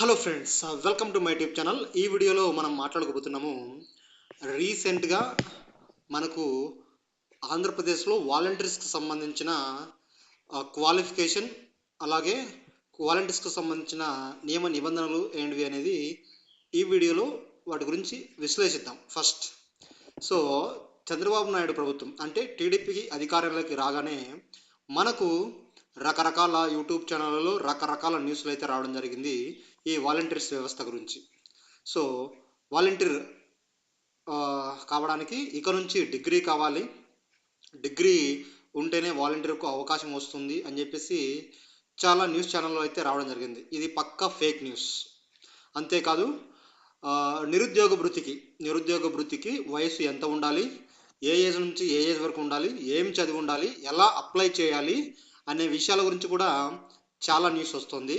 Hello friends welcome to my tube channel ఈ వీడియోలో మనం మాట్లాడుకోబోతున్నాము రీసెంట్గా మనకు ఆంధ్రప్రదేశ్లో వాలంటీర్స్కి సంబంధించిన క్వాలిఫికేషన్ అలాగే వాలంటీర్స్కి సంబంధించిన నియమ నిబంధనలు ఏంటివి అనేది ఈ వీడియోలో వాటి గురించి విశ్లేషిద్దాం. ఫస్ట్ సో చంద్రబాబు నాయుడు ప్రభుత్వం అంటే టీడీపీకి అధికారంలోకి రాగానే మనకు రకరకాల యూట్యూబ్ ఛానళ్ళలో రకరకాల న్యూస్లు అయితే రావడం జరిగింది ఈ వాలంటీర్స్ వ్యవస్థ గురించి. సో వాలంటీర్ కావడానికి ఇక నుంచి డిగ్రీ కావాలి. డిగ్రీ ఉంటేనే వాలంటీర్కు అవకాశం వస్తుంది అని చెప్పేసి చాలా న్యూస్ ఛానల్లో అయితే రావడం జరిగింది. ఇది పక్కా ఫేక్ న్యూస్. అంతేకాదు నిరుద్యోగ భృతికి నిరుద్యోగ భృతికి వయసు ఎంత ఉండాలి? ఏ ఏజ్ నుంచి ఏ ఏజ్ వరకు ఉండాలి? ఏం చదివి ఉండాలి? ఎలా అప్లై చేయాలి? అనే విషయాల గురించి కూడా చాలా న్యూస్ వస్తుంది.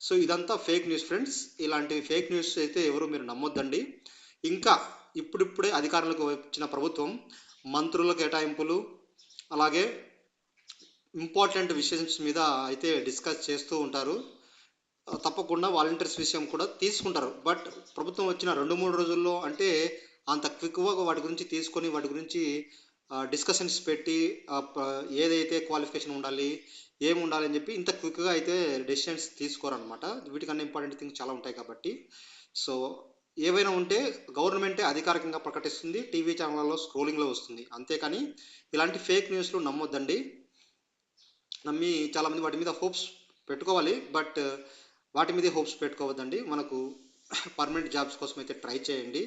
సో ఇదంతా ఫేక్ న్యూస్ ఫ్రెండ్స్ ఇలాంటి ఫేక్ న్యూస్ అయితే ఎవరు మీరు నమ్మొద్దండి. ఇంకా ఇప్పుడిప్పుడే అధికారంలోకి వచ్చిన ప్రభుత్వం మంత్రుల కేటాయింపులు అలాగే ఇంపార్టెంట్ విషయన్స్ మీద అయితే డిస్కస్ చేస్తూ ఉంటారు. తప్పకుండా వాలంటీర్స్ విషయం కూడా తీసుకుంటారు. బట్ ప్రభుత్వం వచ్చిన రెండు మూడు రోజుల్లో అంటే అంత క్విక్గా వాటి గురించి తీసుకొని వాటి గురించి డిస్కషన్స్ పెట్టి ఏదైతే క్వాలిఫికేషన్ ఉండాలి ఏమి ఉండాలి అని చెప్పి ఇంత క్విక్గా అయితే డెసిషన్స్ తీసుకోరనమాట వీటికన్నా ఇంపార్టెంట్ థింగ్స్ చాలా ఉంటాయి కాబట్టి. సో ఏవైనా ఉంటే గవర్నమెంటే అధికారికంగా ప్రకటిస్తుంది టీవీ ఛానళ్ళలో స్క్రోలింగ్లో వస్తుంది. అంతేకాని ఇలాంటి ఫేక్ న్యూస్లు నమ్మొద్దండి. నమ్మి చాలామంది వాటి మీద హోప్స్ పెట్టుకోవాలి బట్ వాటి మీద హోప్స్ పెట్టుకోవద్దండి. మనకు పర్మనెంట్ జాబ్స్ కోసం అయితే ట్రై చేయండి.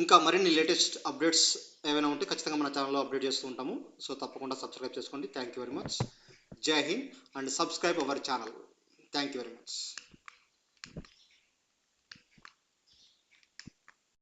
ఇంకా మరిన్ని లేటెస్ట్ అప్డేట్స్ ఏమైనా ఉంటే ఖచ్చితంగా మన ఛానల్లో అప్డేట్ చేస్తూ ఉంటాము. సో తప్పకుండా సబ్స్క్రైబ్ చేసుకోండి. థ్యాంక్ యూ వెరీ మచ్ జై Hind and subscribe our channel thank you very much